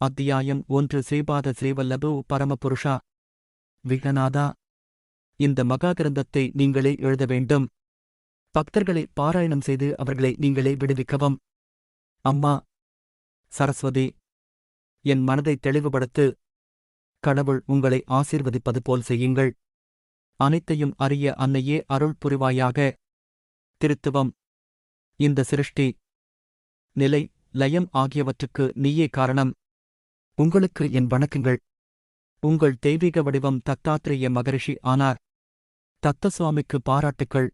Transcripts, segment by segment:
அத்தியாயம் ஒன்று. ஸ்ரீபாத ஸ்ரீவல்லபு பரமபுருஷா. விகநாதா இந்த மகா கிரந்தத்தை நீங்களே எழுத வேண்டும். பக்தர்களை பாராயணம் செய்து அவர்களை நீங்களே விடுவிக்கவும். அம்மா சரஸ்வதி என் மனதை தெளிவுபடுத்து கடவுள் உங்களை ஆசீர்வதிப்பது போல் செய்யுங்கள். அனைத்தையும் அறிய அன்னையே அருள் புரிவாயாக. திருத்துவம். இந்த சிருஷ்டி நிலை லயம் ஆகியவற்றுக்கு நீயே காரணம். உங்களுக்கு என் வணக்கங்கள். உங்கள் தெய்வீக வடிவம் தத்தாத்ரேய மகரிஷி ஆனார். தத்தசுவாமிக்கு பாராட்டுக்கள்.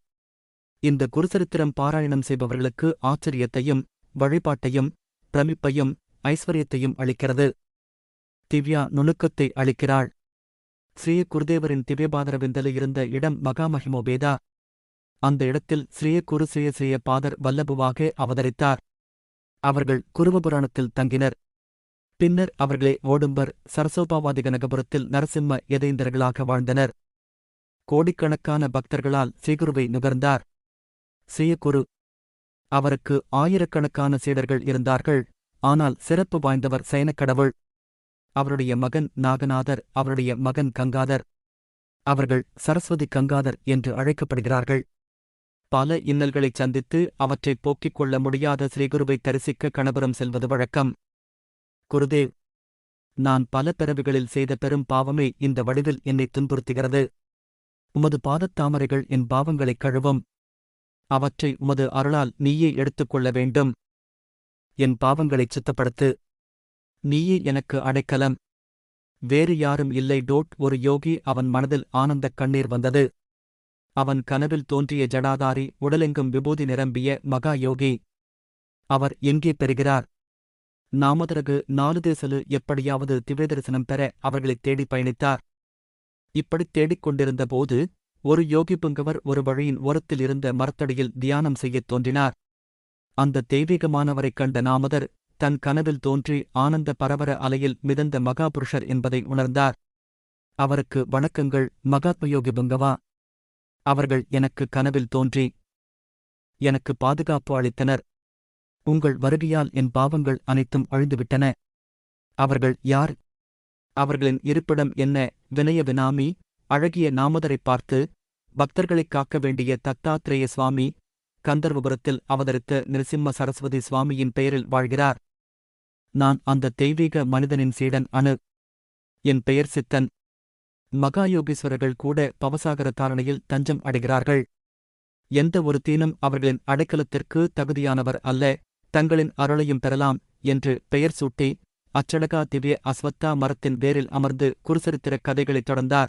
இந்த குருசரித்திரம் பாராயணம் செய்பவர்களுக்கு ஆச்சரியத்தையும் வழிபாட்டையும் பிரமிப்பையும் ஐஸ்வர்யத்தையும் அளிக்கிறது. திவ்யா நுணுக்கத்தை அளிக்கிறாள். ஸ்ரீய குருதேவரின் திவ்யபாதரவிந்தலில் இருந்த இடம் மகாமஹிமோபேதா அந்த இடத்தில் ஸ்ரீய குரு ஸ்ரீய பாதர் வல்லபுவாக அவதரித்தார். அவர்கள் குருவபுராணத்தில் தங்கினர். பின்னர் அவர்களே ஓடும்பர் சரசோபாவாதி கனகபுரத்தில் நரசிம்ம எதேந்தர்களாக வாழ்ந்தனர். கோடிக்கணக்கான பக்தர்களால் ஸ்ரீகுருவை நுகர்ந்தார். ஸ்ரீயகுரு அவருக்கு ஆயிரக்கணக்கான சீடர்கள் இருந்தார்கள். ஆனால் சிறப்பு வாய்ந்தவர் சயனக்கடவுள் அவருடைய மகன் நாகநாதர் அவருடைய மகன் கங்காதர். அவர்கள் சரஸ்வதி கங்காதர் என்று அழைக்கப்படுகிறார்கள். பல இன்னல்களைச் சந்தித்து அவற்றைப் போக்கிக் கொள்ள முடியாத ஸ்ரீகுருவை தரிசிக்க கணபுரம் செல்வது வழக்கம். குருதேவ் நான் பல பிறவிகளில் செய்த பெரும் பாவமே இந்த வடிவில் என்னை துன்புறுத்துகிறது. உமது பாதத்தாமரைகள் என் பாவங்களைக் கழுவும். அவற்றை உமது அருளால் நீயே எடுத்துக்கொள்ள வேண்டும். என் பாவங்களைச் சுத்தப்படுத்து. நீயே எனக்கு அடைக்கலம். வேறு யாரும் இல்லை. டோட் ஒரு யோகி அவன் மனதில் ஆனந்தக் கண்ணீர் வந்தது. அவன் கனவில் தோன்றிய ஜடாதாரி உடலெங்கும் விபூதி நிரம்பிய மகா யோகி. அவர் எங்கே பெறுகிறார்? நாமதரகு நாலு தேசலு எப்படியாவது திவ்ய தரிசனம் பெற அவர்களைத் தேடி பயணித்தார். இப்படித் தேடிக் கொண்டிருந்த போது ஒரு யோகி புங்கவர் ஒரு வழியின் ஓரத்தில் இருந்த மரத்தடியில் தியானம் செய்யத் தோன்றினார். அந்த தெய்வீகமானவரைக் கண்ட நாமதர் தன் கனவில் தோன்றி ஆனந்த பரவர அலையில் மிதந்த மகாபுருஷர் என்பதை உணர்ந்தார். அவருக்கு வணக்கங்கள் மகாத்மயோகி புங்கவா. அவர்கள் எனக்கு கனவில் தோன்றி எனக்கு பாதுகாப்பு அளித்தனர். உங்கள் வருகையால் என் பாவங்கள் அனைத்தும் அழிந்துவிட்டன. அவர்கள் யார்? அவர்களின் இருப்பிடம் என்ன? வினய வினாமி அழகிய நாமதரைப் பார்த்து பக்தர்களைக் காக்க வேண்டிய தத்தாத்ரேய சுவாமி கந்தர்வபுரத்தில் அவதரித்த நிருசிம்ம சரஸ்வதி சுவாமியின் பெயரில் வாழ்கிறார். நான் அந்த தெய்வீக மனிதனின் சீடன் அணு என் பெயர் சித்தன். மகாயோகீஸ்வரர்கள் கூட பவசாகர தாரணையில் தஞ்சம் அடைகிறார்கள். எந்த ஒரு தீனும் அவர்களின் அடைக்கலத்திற்கு தகுதியானவர் அல்ல. தங்களின் அருளையும் பெறலாம் என்று பெயர் சூட்டி அச்சடகா திவ்ய அஸ்வத்தா மரத்தின் வேரில் அமர்ந்து குருசரித்திர கதைகளைத் தொடர்ந்தார்.